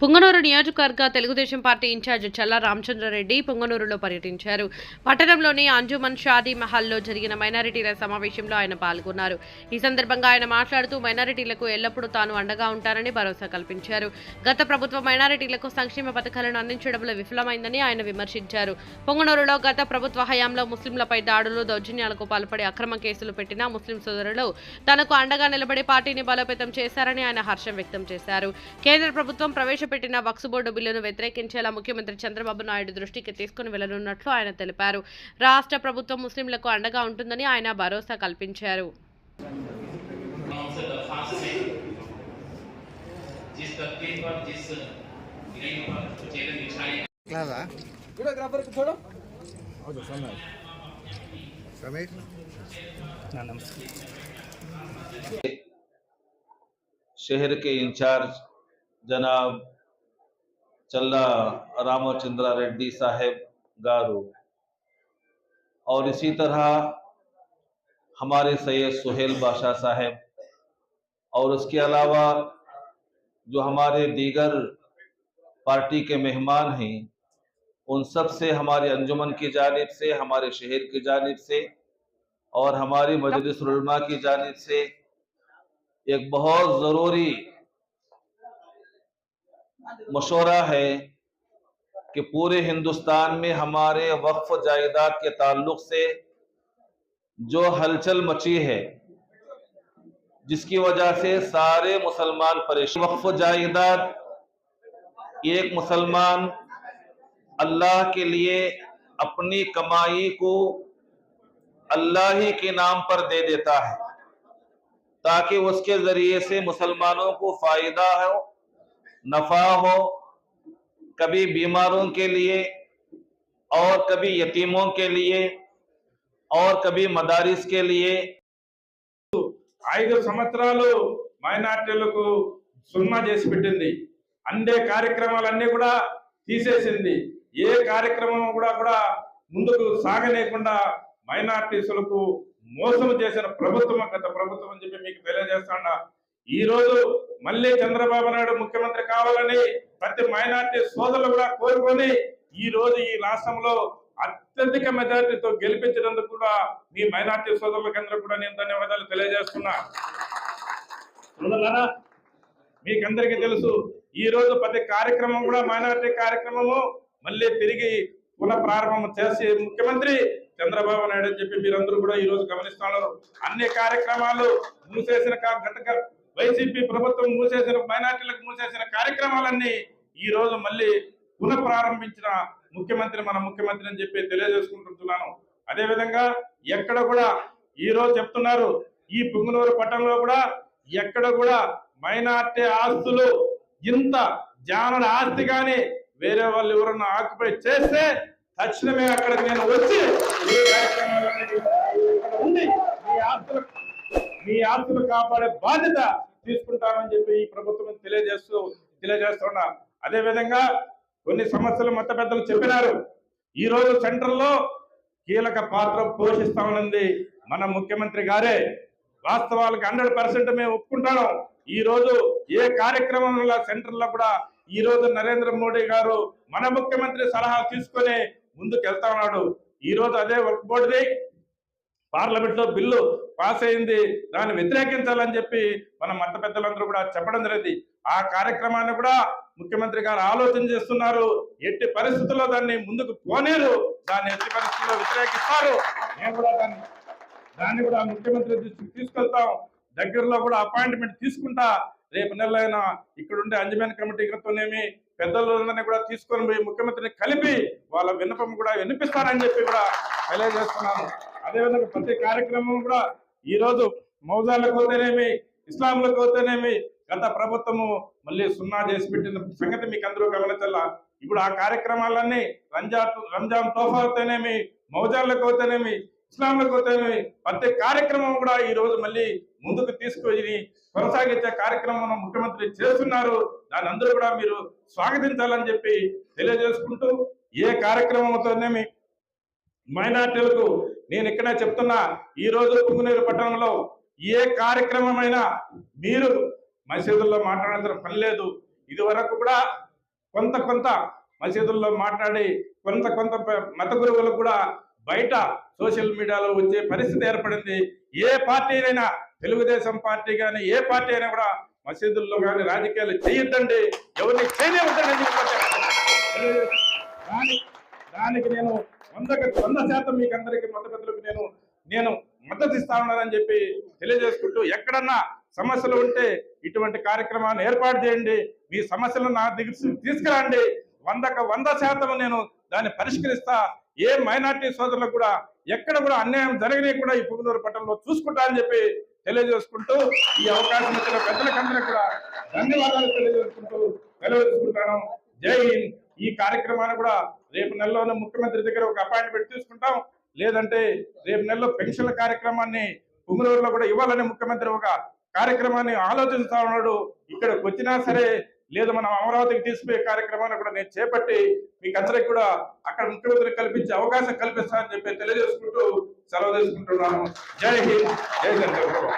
పుంగనూరు నియోజకవర్గ Telugu Desam party incharge Challa Ramachandra Reddy పుంగనూరులో పర్యటించారు. పట్టణంలోని అంజుమన్ షాదీ మహల్లో జరిగిన మైనారిటీల సమావేశంలో ఆయన పాల్గొన్నారు. ఈ సందర్భంగా ఆయన మాట్లాడుతూ మైనారిటీలకు ఎల్లప్పుడూ తాను అండగా ఉంటానని భరోసా కల్పించారు. గత ప్రభుత్వం మైనారిటీలకు సంక్షేమ పథకాలను అందించడంలో విఫలమైందని ఆయన విమర్శించారు. పొంగనూరులో గత ప్రభుత్వ హయాంలో ముస్లింలపై దాడులు దౌర్జన్యాలకు పాల్పడి అక్రమ కేసులు పెట్టిన ముస్లిం సోదరులు తనకు అండగా నిలబడి పార్టీని బలోపేతం చేశారని ఆయన హర్షం వ్యక్తం చేశారు. కేంద్ర ప్రభుత్వం ప్రవేశపెట్టిన వక్స్ బోర్డు బిల్లును వ్యతిరేకించేలా ముఖ్యమంత్రి చంద్రబాబు నాయుడు దృష్టికి తీసుకుని వెళ్లనున్నట్లు ఆయన తెలిపారు రాష్ట్ర ప్రభుత్వం ముస్లింలకు అండగా ఉంటుందని ఆయన భరోసా కల్పించారు से दरखास्त है जिस तबके पर जिस गिरई पर चेहरे बिछाए क्लासा వీడియోగ్రాఫర్ చూడు समीर शहर के इंचार्ज जनाब चल्ला रामचंद्रा रेड्डी साहेब गारू और इसी तरह हमारे सैयद सुहेल बादशाह साहेब, और उसके अलावा जो हमारे दीगर पार्टी के मेहमान हैं, उन सबसे हमारे अंजुमन की जानब से, हमारे शहर की जानब से, और हमारी मजलिस की जानब से एक बहुत ज़रूरी مشورہ ہے کہ پورے ہندوستان میں ہمارے وقف جائیداد کے تعلق سے جو ہلچل مچی ہے، جس کی وجہ سے سارے مسلمان پریشان وقف جائیداد، ایک مسلمان اللہ کے لیے اپنی کمائی کو اللہ ہی کے نام پر دے دیتا ہے، تاکہ اس کے ذریعے سے مسلمانوں کو فائدہ ہو۔ नफा हो कभी बीमारों के लिए और कभी यतीमों के लिए और कभी मदारिस के लिए ఐదు సంవత్సరాలు మైనార్టీలకు సున్నా చేసి పెట్టింది అన్ని కార్యక్రమాలన్నీ కూడా తీసేసింది ఏ కార్యక్రమం కూడా కూడా ముందుకు సాగలేకుండా మైనార్టీసులకు మోసం చేసిన ప్రభుత్వం గత ప్రభుత్వం అని చెప్పి మీకు తెలియజేస్తాడా ఈ రోజు మళ్ళీ చంద్రబాబు నాయుడు ముఖ్యమంత్రి కావాలని ప్రతి మైనార్టీ సోదరులు కూడా కోరుకొని ఈ రోజు ఈ రాష్ట్రంలో అత్యధిక మెజార్టీతో గెలిపించినందుకు కూడా మీ మైనార్టీ సోదరులకందరూ కూడా నేను ధన్యవాదాలు తెలియజేస్తున్నా. మీకందరికీ తెలుసు ఈ రోజు ప్రతి కార్యక్రమం కూడా మైనార్టీ కార్యక్రమము మళ్ళీ తిరిగి పునః ప్రారంభం చేసే ముఖ్యమంత్రి చంద్రబాబు నాయుడు అని చెప్పి మీరందరూ కూడా ఈ రోజు గమనిస్తున్నారు. అన్ని కార్యక్రమాలు మూసేసిన కా- గత వైసీపీ ప్రభుత్వం మూసేసిన మైనార్టీలకు మూసేసిన కార్యక్రమాలన్నీ ఈ రోజు మళ్ళీ పునః ప్రారంభించిన ముఖ్యమంత్రి మన ముఖ్యమంత్రి అని చెప్పి తెలియజేసుకుంటున్నాను. అదేవిధంగా ఎక్కడ కూడా ఈ రోజు చెప్తున్నారు ఈ పుంగునూరు పట్టణంలో కూడా ఎక్కడ కూడా మైనార్టీ ఆస్తులు ఇంత జానుల ఆస్తి కానీ వేరే వాళ్ళు ఎవరన్నా ఆక్యుపై చేస్తే తక్షణమే అక్కడికి నేను వచ్చి ఈ కార్యక్రమాలన్నిటి మీ ఆస్తులు కాపాడే బాధ్యత తీసుకుంటామని చెప్పి ఈ ప్రభుత్వం తెలియజేస్తూ తెలియజేస్తున్నా అదే విధంగా కొన్ని సమస్యలు మత పెద్దలు చెప్పినారు. ఈ రోజు సెంటర్లో కీలక పాత్ర పోషిస్తామన్నది మన ముఖ్యమంత్రి గారే. వాస్తవాలకు హండ్రెడ్ పర్సెంట్ మేము ఒప్పుకుంటాను ఈ రోజు ఏ కార్యక్రమంలో సెంటర్లో కూడా ఈ రోజు నరేంద్ర మోడీ గారు మన ముఖ్యమంత్రి సలహా తీసుకొని ముందుకు వెళ్తా ఉన్నాడు. ఈ రోజు అదే వర్క్ బోర్డుది. పార్లమెంట్లో బిల్లు పాస్ అయింది. దాన్ని వ్యతిరేకించాలని చెప్పి మన మత పెద్దలందరూ కూడా చెప్పడం జరిగింది. ఆ కార్యక్రమాన్ని కూడా ముఖ్యమంత్రి గారు ఆలోచన చేస్తున్నారు. ఎట్టి పరిస్థితుల్లో దాన్ని ముందుకు పోనేరు. దాన్ని ఎట్టి పరిస్థితుల్లో వ్యతిరేకిస్తారు. నేను కూడా దాన్ని దాన్ని కూడా ముఖ్యమంత్రి దృష్టికి తీసుకెళ్తాం. దగ్గరలో కూడా అపాయింట్మెంట్ తీసుకుంటా రేపు నెలైనా ఇక్కడ ఉండే అంజమేన్ కమిటీతోనేమి పెద్దలందరినీ కూడా తీసుకొని పోయి ముఖ్యమంత్రిని కలిపి వాళ్ళ విన్నపం కూడా వినిపిస్తానని చెప్పి కూడా తెలియజేస్తున్నాను. అదేవిధంగా ప్రతి కార్యక్రమం కూడా ఈ రోజు మౌజాలకు పోతేనేమి ఇస్లాంలకు పోతేనేమి గత ప్రభుత్వము మళ్ళీ సున్నా చేసి పెట్టిన సంగతి మీకు అందరూ గమనించాలా? ఇప్పుడు ఆ కార్యక్రమాలన్నీ రంజా రంజాన్ తోఫా అవుతేనేమి మౌజాలకు అవుతేనేమి ఇస్లాంలకు అవుతేనేమి ప్రతి కార్యక్రమం కూడా ఈ రోజు మళ్ళీ ముందుకు తీసుకుని కొనసాగించే కార్యక్రమం ముఖ్యమంత్రి చేస్తున్నారు. దాని అందరూ కూడా మీరు స్వాగతించాలని చెప్పి తెలియజేసుకుంటూ ఏ కార్యక్రమంతోనేమి మైనార్టీలకు నేను ఇక్కడ చెప్తున్నా ఈ రోజు పుంగునీరు పట్టణంలో ఏ కార్యక్రమమైనా మీరు మసీదుల్లో మాట్లాడాల్సిన పని లేదు. ఇది వరకు కూడా కొంత కొంత మసీదుల్లో మాట్లాడి కొంత కొంత మత గురువులకు కూడా బయట సోషల్ మీడియాలో వచ్చే పరిస్థితి ఏర్పడింది. ఏ పార్టీ తెలుగుదేశం పార్టీ కానీ ఏ పార్టీ అయినా కూడా మసీదుల్లో కానీ రాజకీయాలు చేయొద్దండి. ఎవరిని చేయలేవద్దండి దానికి నేను వందకి వంద శాతం మీకు అందరికీ మద్దతులకు నేను నేను మద్దతు ఇస్తానని ఉన్నానని చెప్పి తెలియజేసుకుంటూ ఎక్కడన్నా సమస్యలు ఉంటే ఇటువంటి కార్యక్రమాన్ని ఏర్పాటు చేయండి. మీ సమస్యలను నా దగ్గర తీసుకురండి. వందకు వంద శాతం నేను దాన్ని పరిష్కరిస్తా. ఏ మైనార్టీ సోదరులకు కూడా ఎక్కడ కూడా అన్యాయం జరగని కూడా ఈ పుగునూరు పట్టణంలో చూసుకుంటా అని చెప్పి తెలియజేసుకుంటూ ఈ అవకాశం ఇచ్చిన పెద్దలకందరూ కూడా ధన్యవాదాలు తెలియజేసుకుంటూ తెలియజేసుకుంటాను జై హింద్. ఈ కార్యక్రమాన్ని కూడా రేపు నెలలోనే ముఖ్యమంత్రి దగ్గర ఒక అపాయింట్మెంట్ తీసుకుంటాం. లేదంటే రేపు నెలలో పెన్షన్ల కార్యక్రమాన్ని పుంగనూరులో కూడా ఇవ్వాలని ముఖ్యమంత్రి ఒక కార్యక్రమాన్ని ఆలోచిస్తా ఉన్నాడు. ఇక్కడికి వచ్చినా సరే లేదు మనం అమరావతికి తీసుకుపోయే కార్యక్రమాన్ని కూడా నేను చేపట్టి మీకు అందరికి కూడా అక్కడ ముఖ్యమంత్రి కల్పించే అవకాశం కల్పిస్తానని చెప్పి తెలియజేసుకుంటూ సెలవు తీసుకుంటున్నాను. జై హింద్ జై చంద్రబాబు